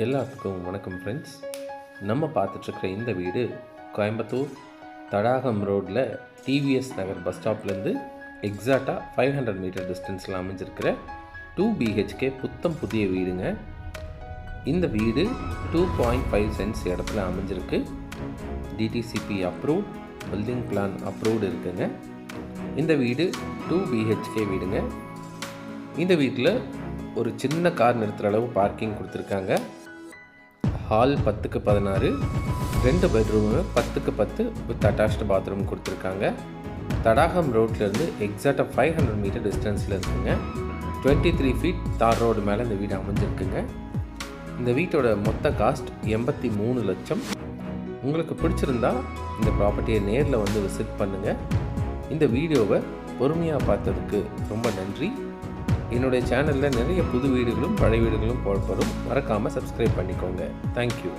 எல்லாத்துக்கும் வணக்கம் ஃப்ரெண்ட்ஸ் நம்ம பார்த்துட்ருக்கிற இந்த வீடு கோயம்புத்தூர் தடாகம் ரோட்டில் டிவிஎஸ் நகர் பஸ் ஸ்டாப்லேருந்து எக்ஸாக்டாக ஃபைவ் ஹண்ட்ரட் மீட்டர் டிஸ்டன்ஸில் அமைஞ்சிருக்கிற டூ பிஹெச்கே புத்தம் புதிய வீடுங்க. இந்த வீடு டூ பாயிண்ட் ஃபைவ் சென்ட்ஸ் இடத்துல அமைஞ்சிருக்கு. DTCP approved building plan approved இருக்குங்க. இந்த வீடு டூ பிஹெச்கே வீடுங்க. இந்த வீட்டில் ஒரு சின்ன கார் நிறுத்துகிற அளவு பார்க்கிங் கொடுத்துருக்காங்க. ஹால் பத்துக்கு பதினாறு ரெண்டு பெட்ரூமு பத்துக்கு பத்து வித் அட்டாச்டு பாத்ரூம் கொடுத்துருக்காங்க. தடாகம் ரோட்லேருந்து எக்ஸாக்டாக ஃபைவ் ஹண்ட்ரட் மீட்டர் டிஸ்டன்ஸில் இருக்குங்க. Twenty three feet tar road மேலே இந்த வீடு அமைஞ்சிருக்குங்க. இந்த வீட்டோட மொத்த காஸ்ட் எண்பத்தி மூணு லட்சம். உங்களுக்கு பிடிச்சிருந்தா இந்த ப்ராப்பர்ட்டியை நேரில் வந்து விசிட் பண்ணுங்கள் இந்த வீடியோவை பொறுமையாக பார்த்ததுக்கு ரொம்ப நன்றி. என்னுடைய சேனலில் நிறைய புது வீடுகளும் பழைய வீடுகளும் போடப்படும் மறக்காமல் சப்ஸ்கிரைப் பண்ணிக்கோங்க. தேங்க்யூ